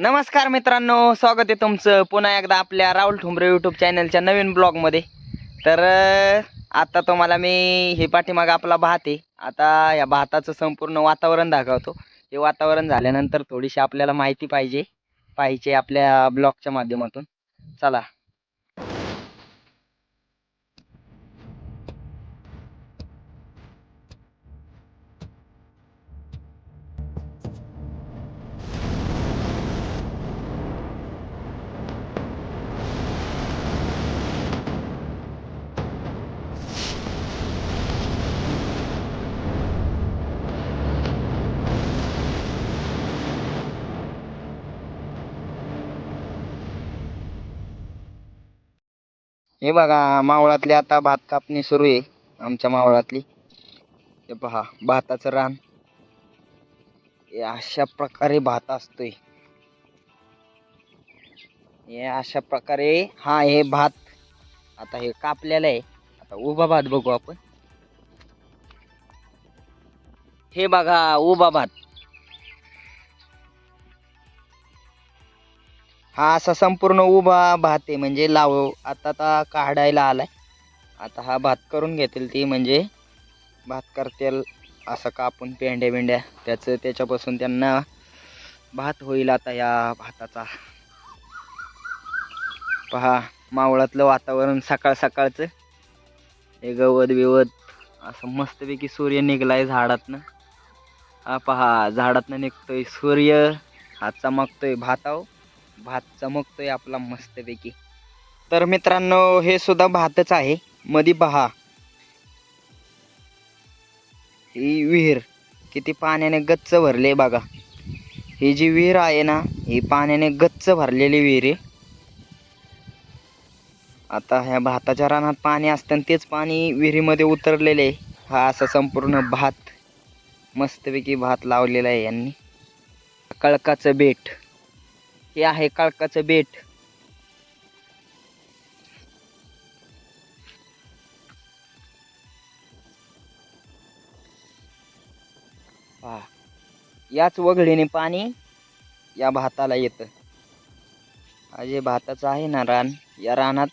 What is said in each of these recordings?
नमस्कार मित्रांनो स्वागत आहे तुमचं पुन्हा एकदा आपल्या राहुल ठुंबरे यूट्यूब चॅनलच्या नवीन ब्लॉगमध्ये तर आता तुम्हाला मी हे पाठीमाग आपला भात आहे. आता या भाताचं संपूर्ण वातावरण दाखवतो. हे वातावरण झाल्यानंतर थोडीशी आपल्याला माहिती पाहिजे पाहिजे आपल्या ब्लॉगच्या माध्यमातून. चला. हे बघा मावळातली आता भात कापणी सुरू आहे. आमच्या मावळातली. हे पहा भाताचं रान. हे अशा प्रकारे भात असतोय. हे अशा प्रकारे हा हे भात आता हे कापलेलं आहे. आता उभा भात बघू आपण. हे बघा उभा भात. हा असा संपूर्ण उभा भात आहे म्हणजे लाव आता आता काढायला आलाय. आता हा भात करून घेतील ती म्हणजे भात करतील असं कापून पेंड्या बिंड्या. त्याचं त्याच्यापासून त्यांना भात होईल आता या भाताचा. पहा मावळातलं वातावरण सकाळ सकाळचं. हे गवत बिवत असं मस्तपैकी सूर्य निघलाय झाडातनं. हा पहा झाडातनं निघतोय सूर्य. हा चमकतोय भाताव भात चमकतोय आपला मस्तपैकी. तर मित्रांनो हे सुद्धा भातच आहे. मधी पहा. ही विहीर किती पाण्याने गच्च भरले बघा. ही जी विहीर आहे ना ही पाण्याने गच्च भरलेली विहीर आहे. आता ह्या भाताच्या रानात पाणी असतं आणि तेच पाणी विहिरीमध्ये उतरलेले आहे. हा असा संपूर्ण भात मस्तपैकी भात लावलेला आहे यांनी. कळकाचं बेट. हे आहे काळकाचं बेट. याच वघडीने पाणी या भाताला येतं. हा जे भाताचं आहे ना रान या रानात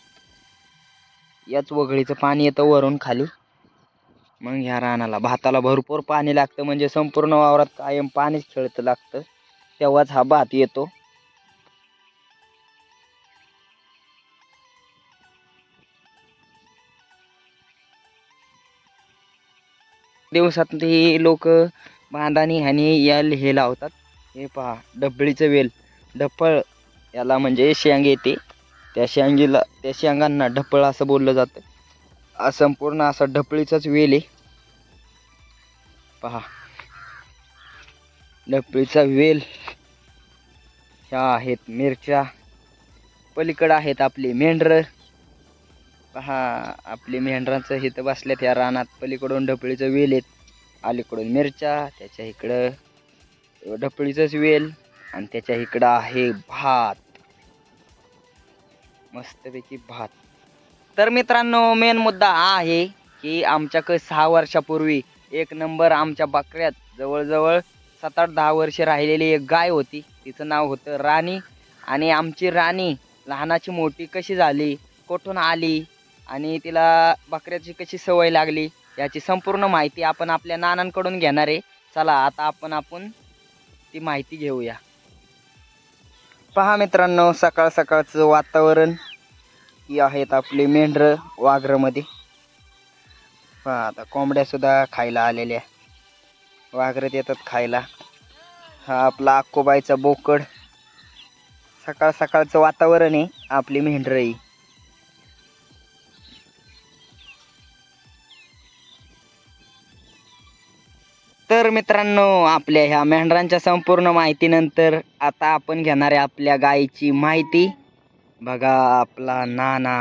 याच वघडीचं पाणी येतं वरून खाली. मग ह्या रानाला भाताला भरपूर पाणी लागतं म्हणजे संपूर्ण वावरात कायम पाणीच खेळतं लागतं. तेव्हाच हा भात येतो. दिवसात ते लोक बांधानी ह्याने या हे लावतात. हे पहा डबळीचं वेल. ढपळ याला म्हणजे शेंग येते. त्या शेंगीला त्या शेंगांना ढपळ असं बोललं जातं. संपूर्ण असा ढपळीचाच वेल आहे. पहा. ढपळीचा वेल. ह्या आहेत मिरच्या. पलीकडं आहेत आपली मेंढरं. पहा आपली मेंढरांचं इथं बसल्यात या रानात. पलीकडून ढपळीचं वेल आहेत अलीकडून मिरच्या त्याच्या इकडं ढपळीचंच वेल आणि त्याच्या इकडं आहे भात. मस्तपैकी भात. तर मित्रांनो मेन मुद्दा हा आहे की आमच्याकडे सहा वर्षापूर्वी एक नंबर आमच्या बकऱ्यात जवळजवळ सात आठ दहा वर्षे राहिलेली एक गाय होती. तिचं नाव होतं राणी. आणि आमची राणी लहानाची मोठी कशी झाली? कुठून आली? आणि तिला बकऱ्याची कशी सवय लागली याची संपूर्ण माहिती आपण आपल्या नानांकडून घेणार आहे. चला आता आपण आपण ती माहिती घेऊया. पहा मित्रांनो सकाळ सकाळचं वातावरण. ही आहेत आपली मेंढरं वाघरमध्ये. पहा आता कोंबड्यासुद्धा खायला आलेल्या वाघरत येतात खायला. हा आपला अक्कोबाईचा बोकड. सकाळ सकाळचं वातावरण आहे आपली मेंढरं ही तर मित्रांनो आपल्या ह्या मेंढरांच्या संपूर्ण माहितीनंतर आता आपण घेणार आहे आपल्या गायीची माहिती. बघा आपला नाना.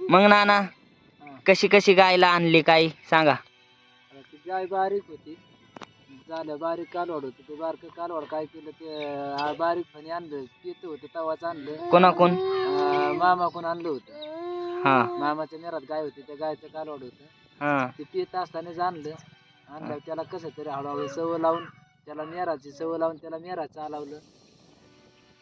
मग नाना कशी कशी गायला आणली काय सांगा. ती गाय बारीक होती. झालं बारीक कालवड होती. ते बारकं कालवड काय केलं ते आ, बारीक फणी आणलं. पित होतं तवाच आणलं. कोणाकोण आ, मामाकडून आणलं होतं. हा. मामाच्या नेरात गाय होती त्या गायचं कालवड होतं. हा. ते पित असतानाच आणलं. आणलं त्याला कसं तरी हळूहळू सवय लावून त्याला नेराची सवय लावून त्याला नेरा चालवलं.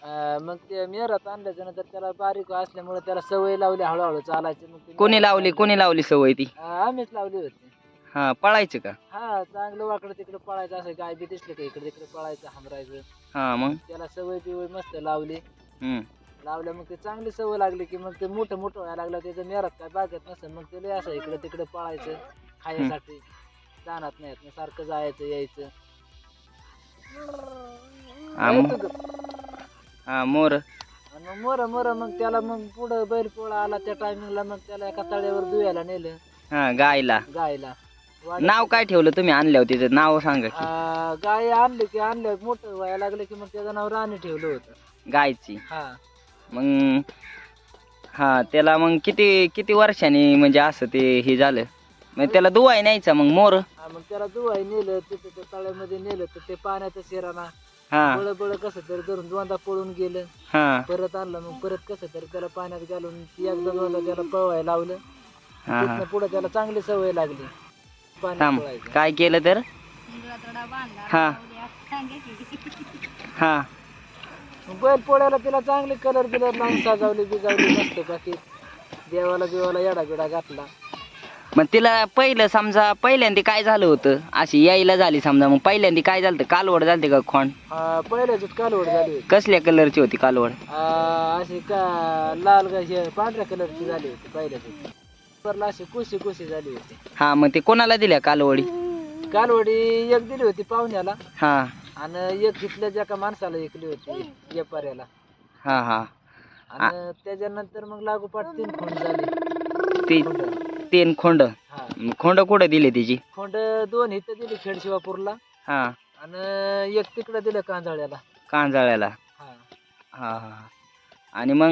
अं, मग ते मेहरात आणल्याच्या नंतर त्याला बारीक असल्यामुळे त्याला सवय लावली हळूहळू चालायची. मग ते कोणी लावली. कोणी लावली सवय ती? आम्हीच लावली होती. हा पळायचं का? हा चांगलं वाकडं तिकडे पळायचं असं गाय बी दिसलं का इकडे तिकडे पळायचं हमरायचं. हा मग? त्याला सवय बिवय मस्त लावली. हम्म. लावल्या मग ते चांगली सवय लागली की मग ते मोठं मोठं व्हायला लागलं त्याचं मेहरात काय बागत नसेल मग ते लय असं इकडे तिकडे पळायचं खायसाठी. जाणार नाही मग सारखं जायचं यायचं. हा? हा मोर. आणि मग मोर मोर मग त्याला मग पुढं बैल पोळा आला त्या टायमिंगला मग त्याला एका तळ्यावर दुयाला नेलं. हा गायला. गायला. नाव काय ठेवलं तुम्ही आणल्यावर तिचं? नाव सांगा की. आ, गाय आणली की आणलं मोठं व्हायला लागलं की मग त्याचं नाव राणी ठेवलं होतं. गायची. हा. मग हा त्याला मग किती किती वर्षांनी म्हणजे असं ते हे झालं? मग त्याला दुवाय न्यायचा मग मोर? हा, मग त्याला दुवाई नेलं तिथं त्या तळ्यामध्ये नेलं तर ते पाण्याचं शिराना हा. बळ बळ कसं तरी धरून दोनदा पळून गेलं. हा. परत आणलं मग परत कसं तरी त्याला पाण्यात घालून ती एकदा दोनदा त्याला पळवायला लावलं. हा हा. तिथनं पुढे त्याला चांगली सवय लागली. पाण्यात थांब पळायचं. काय केलं तर? हा. हा. मग बैल पोळ्याला तिला चांगली कलर बिलर लावून सजावली बिजावली मस्त बाकी देवाला बिवाला येडा बिडा घातला. मग तिला पहिलं समजा पहिल्यांदा काय झालं होतं? अशी यायला झाली समजा मग पहिल्यांदा काय झालं होतं? कालवड झालते का खोंड? आ, पहिल्याच कालवड झाली होती. कसल्या कलरची होती कालवड? अशी का लाल का हे पांढऱ्या कलरची झाली होती पहिल्याच. वरला अशी कुशी कुशी झाली होती. हा मग ते कोणाला दिल्या कालवडी? कालवडी एक दिली होती पाहुण्याला. हा. आणि एक घेतल्या ज्या का माणसाला एकली होती व्यापाऱ्याला. हा हा. आणि त्याच्यानंतर मग लागोपाठ तीन खोंड झाली. ती. तीन खोंड. हा. खोंड कुठं दिली तिची? खोंड दोन इथं दिली खेडशिवापूरला. हा. आणि एक तिकडं दिलं कांजाळ्याला. कांजाळ्याला. हा. हा हा आणि मग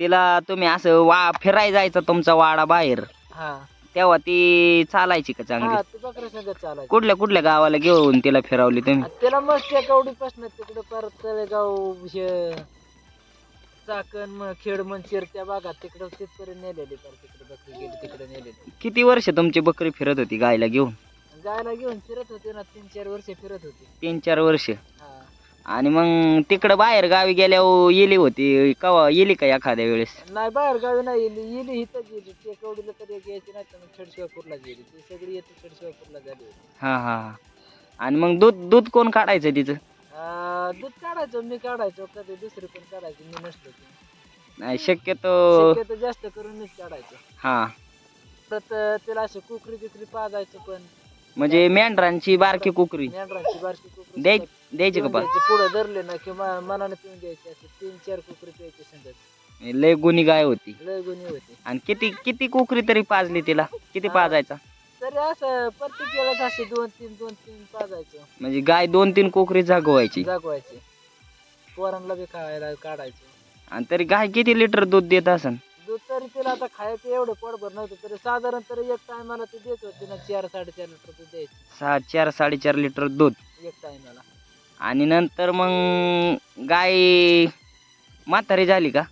तिला तुम्ही असं वा फिरायला जायचं तुमचा वाडा बाहेर. हा. तेव्हा ती चालायची का चांगली? ते बकऱ्या संगत चालायचं. कुठल्या कुठल्या गावाला घेऊन तिला फिरवली तुम्ही? आणि त्याला मस्त त्या कवडीपासून तिकडे परत तळेगाव हे चाकण म खेड त्या भागात तिकडं तिथपर्यंत नेलेली पर तिकडे बकरी गेली तिकडे नेलेली. किती वर्ष तुमची बकरी फिरत होती गायला घेऊन? गायला घेऊन फिरत होते ना तीन चार वर्ष फिरत होती. तीन चार वर्ष? हा. आणि मग तिकडं बाहेर गावी गेल्यावर येली होती कवा येली का एखाद्या वेळेस? नाही बाहेर गावी नाही गेली गेली इथं गेली. ते कवडीला तरी एक यायची नाही तर मग खेडशिवापूरला गेली. ती सगळी येते खेडशिवापूरला झाली होती. हा हा हा. आणि मग दूध दूध कोण काढायचं तिचं? दूध काढायचो मी काढायचो कधी दुसरी पण काढायची मी नसलो की. नाही शक्यतो शक्यतो जास्त करून मीच काढायचो. हा. परत तिला अशी कुकरी बिकरी पाजायचो पण. म्हणजे मेंढरांची बारकी कुकरी. मेंढराची बारकी कुकरी. द्याय द्यायची का पण? पुढे धरले ना किंवा मनाने पिऊन द्यायची असे तीन चार कुकरी प्यायची संगत लय गुणी गाय होती. लय गुन्हे होते. आणि किती किती कुकरी तरी पाजली तिला? किती हा. पाजायचा? तरी असं प्रत्येक असे दोन तीन दोन तीन पाजायचो. म्हणजे गाय दोन तीन कोकरी जागवायची. जागवायचे. पोरांना बी खायला काढायचो. आणि तरी गाय किती लिटर दूध देत असन? दूध तरी तिला आता खायचं एवढं पोटभर नव्हतं तरी साधारण तरी एक टायमाला ते देत होते ना चार साडेचार लिटर दूध द्यायचे. सहा चार साडेचार लिटर दूध. एक टायमाला. आणि नंतर मग गाय म्हातारी झाली का?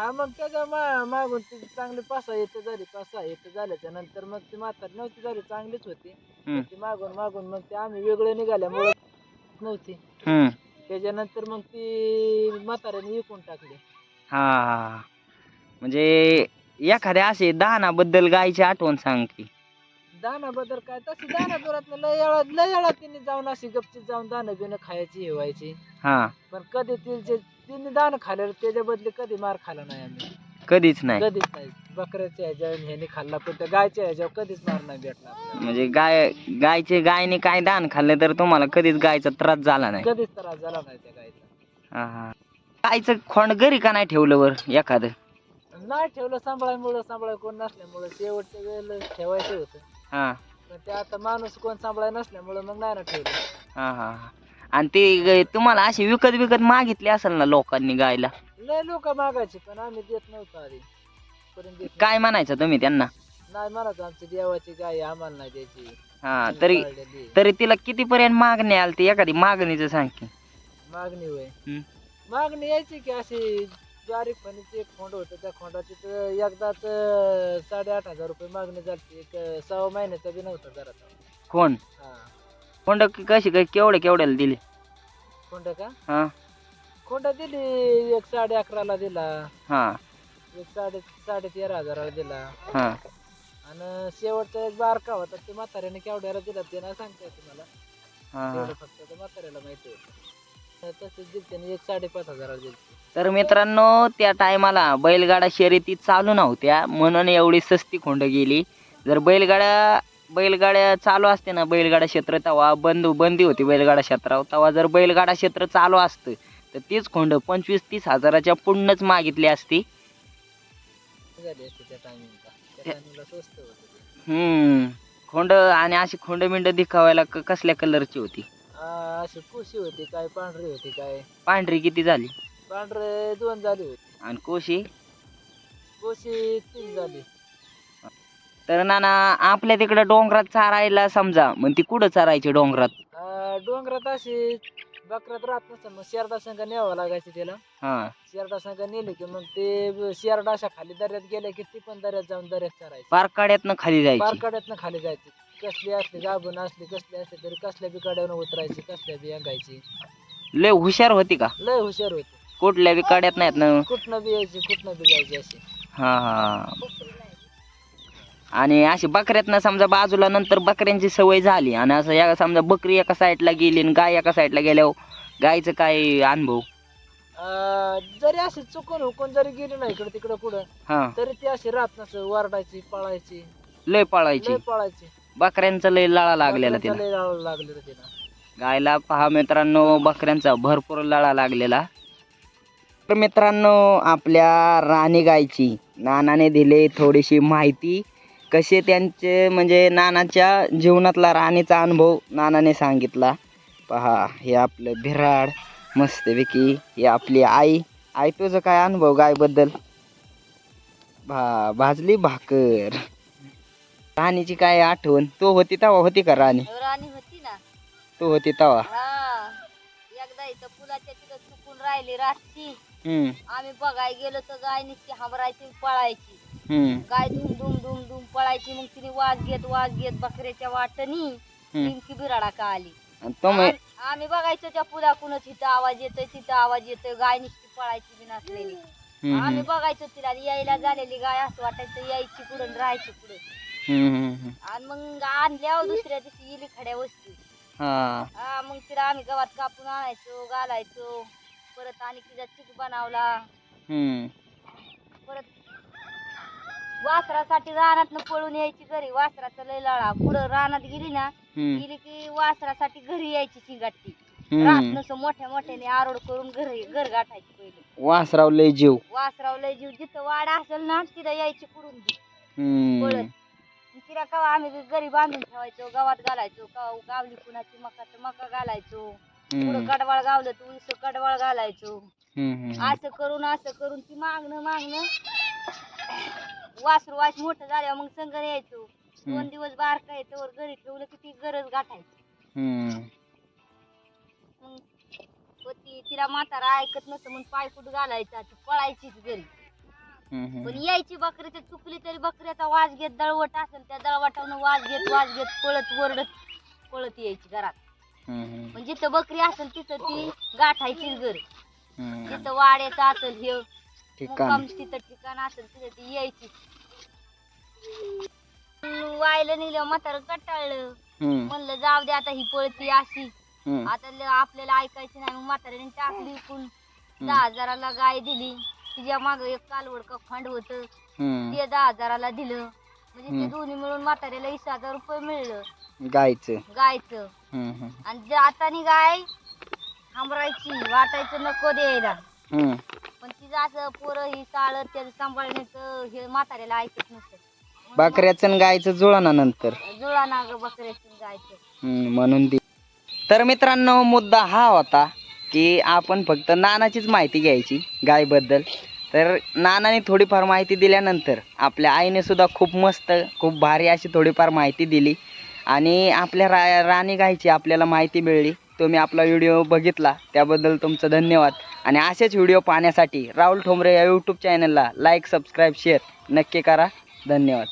हा मग त्याच्या मा मागून ती चांगली पाच सहा येतं झाली पाच सहा येतं झाल्याच्यानंतर मग ती म्हातारी नव्हती झाली चांगलीच होती. हम्म. ती मागून मागून मग ते आम्ही वेगळे निघाल्यामुळे नव्हती. हम्म. त्याच्यानंतर मग ती म्हाताऱ्याने विकून टाकली. हा. म्हणजे एखाद्या असे दहानाबद्दल गायची आठवण सांग की. दाना बद्दल काय? तशी दाना दुरात लय वेळा लय वेळा तिने जाऊन अशी गपचीत जाऊन दाणं बिणं खायची हे व्हायची हा. पण कधी तिचे तिने दाणं खाल्लं त्याच्या बदली कधी मार खाला नाही आम्ही. कधीच नाही. कधीच नाही. बकऱ्याच्या ह्याच्यावर ह्याने खाल्ला पण त्या गायच्या ह्याच्यावर कधीच मार नाही भेटला आपल्याला. म्हणजे गाय गायचे गायने काय दान खाल्लं तर तुम्हाला कधीच गायचा त्रास झाला नाही. कधीच त्रास झाला नाही त्या गायचा. हा हा. गायचं खोंड घरी का नाही ठेवलं वर एखादं? नाही ठेवलं सांभाळायमुळं सांभाळाय कोण नसल्यामुळं. शेवटच्या वेळेला ठेवायचं होतं. हा. पण ते आता माणूस कोण सांभाळाय नसल्यामुळं मग नाही ना ठेवलं. हा हा. आणि ते तुम्हाला अशी विकत विकत मागितली असेल ना लोकांनी गायला? लय लोक मागायचे पण आम्ही देत नव्हतो आधी. पर्यंत देत काय म्हणायचं तुम्ही त्यांना. नाही म्हणत आमची देवाची गाय आहे, आम्हाला नाही द्यायची. हा तरी. तरी तिला कितीपर्यंत मागणी आली ती एखादी मागणीचं सांग की. मागणी होय. हम्म. मागणी यायची की अशी ज्वारी फणीची एक खोंड होतं त्या खोंडाची तर एकदाच अं, साडेआठ हजार रुपये मागणी झाली एक अं, सहा महिन्याचा बी नव्हता जरा खोंड हा. खोंड क- कशी काय केवढे केवढ्याला दिली? खोंड का हा. खोंडा दिली एक साडे अकराला दिला. हा. एक साडे साडे तेरा हजाराला दिला. हा. आणि शेवटचा एक बारका होता ते म्हाताऱ्याने केवढ्याला दिला ते नाही सांगता येत मला. हा तेवढं फक्त ते म्हाताऱ्याला माहिती होतं. तसंच एक साडेपाच हजाराला दिली तर मित्रांनो त्या टायमाला बैलगाडा शर्यती चालू नव्हत्या म्हणून एवढी सस्ती खोंड गेली. जर बैलगाड्या बैलगाड्या चालू असते ना बैलगाडा क्षेत्र तेव्हा बंद बंदी होती बैलगाडा क्षेत्रावर. तेव्हा जर बैलगाडा क्षेत्र चालू असतं तर तीच खोंड पंचवीस तीस हजाराच्या पुढनंच मागितली असती. हम्म. खोंड आणि अशी खोंड बिंड दिखावायला क- कसल्या कलरची होती? अशी कुशी होती काय पांढरी होती काय? पांढरी किती झाली? पांढरे दोन झाली होती. आणि कोशी? कुशी तीन झाली. तर नाना आपल्या तिकडं डोंगरात चारायला समजा मग ती कुठं चारायची डोंगरात? डोंगरात अशी बकरात राहत नसतं मग शेरडा संघ न्यावं लागायचं त्याला हा. शेरडा संघ नेले की मग ते शेरडा अशा खाली दर्यात गेले की ती पण दर्यात जाऊन दर्यात चरायची. पारकाड्यातनं खाली जायची. पारकड्यातनं खाली जायची. कसली असली गाभण असली कसली असली तरी कसल्या बी कड्यावर उतरायची कसल्या बी अंगायची. लय हुशार होती का? लय हुशार होती. कुठल्या बी काड्यात नाहीत ना? कुठनं बी यायची कुठनं बी जायची अशी. हा हा. आणि अशी बकऱ्यातनं समजा बाजूला नंतर बकऱ्यांची सवय झाली आणि असं या समजा बकरी एका साईडला गेली आणि गाय एका साईडला गेल्यावर गायचं काय अनुभव? आ, जरी अशी चुकून हुकून जरी गेली ना इकडे तिकडे कुठं हा. तरी ती अशी राहत नसं वरडायची पळायची. लय पळायची. लय पळायची. बकऱ्यांचं लय लळा लागलेला तिला लय लाळ लागलेलं तिला गायला पहा मित्रांनो बकऱ्यांचा भरपूर लळा लागलेला. तर मित्रांनो आपल्या राणी गायची नानाने दिले थोडीशी माहिती. कसे त्यांचे म्हणजे नानाच्या जीवनातला राणीचा अनुभव नानाने सांगितला. पहा हे आपलं बिराड मस्तपैकी ही आपली आई. आई तुझं काय अनुभव गायबद्दल? भा भाजली भाकर. राणीची काय आठवण? तो होती तेव्हा होती का राणी? राणी होती ना. तू होती तेव्हा हा एकदा इथं पुलाच्या तिथं चुकून राहिली हम्म. आम्ही बघाय गेलो तर गाय नुसती हाबरायची पळायची. हम्म. गाय धुम धुम धुम धुम पळायची मग तिने वाज घेत वाज घेत बकऱ्याच्या वाटणी हम्म. नेमकी बिराडा का आली. आणि आम- आम्ही बघायचो त्या पुलाकूनच इथं आवाज येतोय तिथं आवाज येतोय गाय नुसती पळायची बी नसलेली. हम्म, आम्ही हम्म, बघायचो तिला यायला झालेली गाय असं वाटायचं यायची पुढं राहायची पुढे हम्म, हम्म, हम्म. आणि मग आणल्यावर दुसऱ्या दिवशी गेली खड्या वस्ती. हा. हा मग तिला आम्ही गव्हात कापून आणायचो घालायचो. परत आणि तिचा चिक बनवला. हम्म, परत वासरासाठी रानात पळून यायची घरी. वासराचा लय लळा. पुढं रानात गेली ना हम्म, गेली की वासरासाठी घरी यायची हम्म. रात नसं मोठ्या मोठ्याने आरोड करून घरी घर गाठायची पहिले. वासराव लय जीव. वासराव लय जीव. जिथं वाड असेल ना तिथं यायची पुढून ती हम्म, पळत. तिला कवा आम्ही घरी बांधून ठेवायचो गावात घालायचो गावली कुणाची मका तर मका घालायचो. हम्म, पुढं कडवाळ गावलं तर उस कडवाळ घालायचो. हम्म, हम्म. असं करून असं करून ती मागणं मागणं वासरू वास मोठं झाल्यावर मग संग यायचो. दोन दिवस बारका आहे तोवर घरी ठेवलं की ती गरज गाठायची. हम्म, मग व ती तिला म्हातारा ऐकत नसतं म्हणून पाय कुठं घालायचा ती पळायचीच घरी. हम्म, हम्म. पण यायची बकरी तर चुकली तरी बकऱ्याचा वाज घेत दळवट असेल त्या दळवटावनं वाज घेत वाज घेत पळत वरडत पळत यायची घरात. हम्म, हम्म, पण जिथं बकरी असेल तिथं ती गाठायचीच घर. हम्म. जिथं वाड्याचं असेल हे मुक्काम तिथं ठिकाण असेल तिथं ती यायची वायला नेलं म्हातारं कटाळलं. हम्म, म्हणलं जाऊ दे आता ही पळती अशी. हम्म, आता ल- आपल्याला ऐकायची नाही मग म्हाताऱ्याने टाकली इकून. दहा हजाराला गाय दिली. तिच्या माग एक कालवड का खंड होत. हम्म. ते दहा हजाराला दिलं. म्हणजे ते हम्म. दोन्ही मिळून म्हाताऱ्याला वीस हजार रुपये मिळलं. गायचं. गायचं. हम्म, हम्म, आणि जे आतानी गाय थांबरायची वाटायचं नको द्यायला. हम्म. पण तिचं असं पोरं ही चालत त्याचं सांभाळण्याचं हे म्हाताऱ्याला ऐकत नसतं. बकऱ्याचं आणि गायचं जुळाना नंतर. जुळा ना ग बकऱ्याचं गायचं हम्म, म्हणून ती तर मित्रांनो मुद्दा हा होता की आपण फक्त नानाचीच माहिती घ्यायची गायबद्दल. तर नानाने थोडीफार माहिती दिल्यानंतर आपल्या आईने सुद्धा खूप मस्त खूप भारी अशी थोडीफार माहिती दिली. आणि आपल्या रा राणी गायची आपल्याला माहिती मिळली. तुम्ही आपला व्हिडिओ बघितला त्याबद्दल तुमचं धन्यवाद. आणि असेच व्हिडिओ पाहण्यासाठी राहुल ठोंबरे या यूट्यूब चॅनलला लाईक सबस्क्राईब शेअर नक्की करा. धन्यवाद.